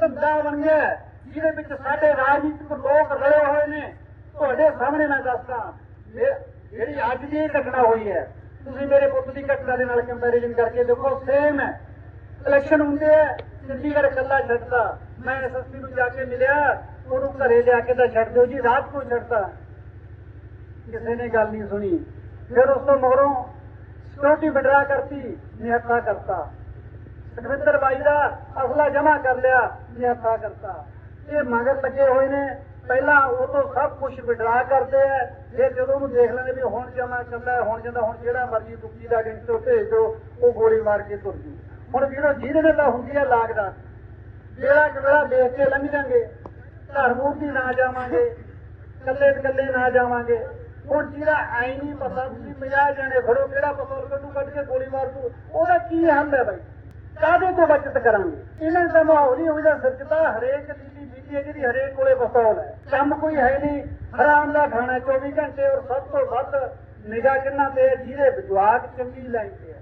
ਧੰਦਾ ਬਣ ਜਿਹਦੇ ਵਿੱਚ ਸਾਡੇ ਰਾਜਨੀਤਿਕ ਲੋਕ ਰਲੇ ਹੋਏ ਨੇ। ਤੁਹਾਡੇ ਸਾਹਮਣੇ ਮੈਂ ਦੱਸਦਾ ਜਿਹੜੀ ਅੱਜ ਦੀ ਘਟਨਾ ਹੋਈ ਹੈ, ਤੁਸੀਂ ਮੇਰੇ ਪੁੱਤ ਦੀ ਘਟਨਾ ਦੇ ਨਾਲ ਕੰਪੈਰੀਜ਼ਨ ਕਰਕੇ ਦੇਖੋ ਸੇਮ ਹੈ। ਇਲੈਕਸ਼ਨ ਹੁੰਦੇ ਆ, ਚੰਡੀਗੜ੍ਹ ਕੱਲਾ ਛੱਡਦਾ। ਮੈਂ ਐਸਐਸਪੀ ਨੂੰ ਜਾ ਕੇ ਮਿਲਿਆ, ਉਹਨੂੰ ਘਰੇ ਲਿਆ ਕੇ ਤਾਂ ਛੱਡ ਦਿਓ ਜੀ, ਰਾਤ ਨੂੰ ਛੱਡਦਾ। ਕਿਸੇ ਨੇ ਗੱਲ ਨਹੀਂ ਸੁਣੀ। ਫਿਰ ਉਸ ਤੋਂ ਮਗਰੋਂ ਸਿਕਿਉਰਿਟੀ ਵਿਡਰਾ ਕਰਤੀ ਨਿਹੱਥਾ ਕਰਤਾ। ਸੁਖਵਿੰਦਰ ਬਾਈ ਦਾ ਜਮਾ ਕਰ ਲਿਆ ਨਿਹੱਥਾ ਕਰਤਾ। ਇਹ ਮਗਰ ਲੱਗੇ ਹੋਏ ਨੇ। ਪਹਿਲਾਂ ਉਹ ਤੋਂ ਸਭ ਕੁਝ ਵਿਡਰਾ ਕਰਦੇ ਆ। ਫਿਰ ਜਦੋਂ ਉਹਨੂੰ ਦੇਖ ਲੈਂਦੇ ਵੀ ਹੁਣ ਜਮਾ ਚੱਲਦਾ, ਹੁਣ ਜਾਂਦਾ, ਹੁਣ ਜਿਹੜਾ ਮਰਜ਼ੀ ਦੁੱਖੀ ਦਾ ਗੈਂਗਸਟਰ ਭੇਜ ਦਿਓ ਉਹ ਗੋਲੀ ਮਾਰ ਕੇ ਤੁਰ ਜੂ। ਹੁਣ ਵੀਰੋ ਜਿਹਦੇ ਨਾਲ ਤਾਂ ਹੁੰਦੀ ਹੈ ਲਾਗਦਾ ਜਿਹੜਾ ਕਿਹੜਾ ਦੇਖ ਕੇ ਲੰਘ ਜਾਂਗੇ, ਘਰ ਨਾ ਜਾਵਾਂਗੇ ਕੱਲੇ ਕੱਲੇ ਨਾ ਜਾਵਾਂਗੇ। ਹੁਣ ਜਿਹੜਾ ਐ ਨਹੀਂ ਪਤਾ ਤੁਸੀਂ 50 ਜਾਣੇ ਫੜੋ, ਕਿਹੜਾ ਪਤਾ ਕੱਢੂ ਕੱਢ ਕੇ ਗੋਲੀ ਮਾਰ ਦੂ। ਉਹਦਾ ਕੀ ਹੱਲ ਹੈ ਬਾਈ? ਕਾਹਦੇ ਤੋਂ ਬਚਤ ਕਰਾਂਗੇ? ਇਹਨਾਂ ਦਾ ਮਾਹੌਲ ਹੀ ਉਹਦਾ ਸੱਚਤਾ ਹਰੇਕ ਦਿੱਲੀ ਬੀਜੀ ਹੈ ਜਿਹੜੀ ਹਰੇਕ ਕੋਲੇ ਬਸੌਲ ਹੈ। ਕੰਮ ਕੋਈ ਹੈ ਨਹੀਂ। ਹਰਾਮ ਦਾ ਖਾਣਾ 24 ਘੰਟੇ ਔਰ ਸਭ ਤੋਂ ਵੱਧ ਨਿਗਾਹ ਕਿੰਨਾ ਤੇ ਹੈ? ਜਿਹਦੇ ਵਿਜਵਾਕ ਚੰਗੀ ਲਾਈਨ ਤੇ ਹੈ।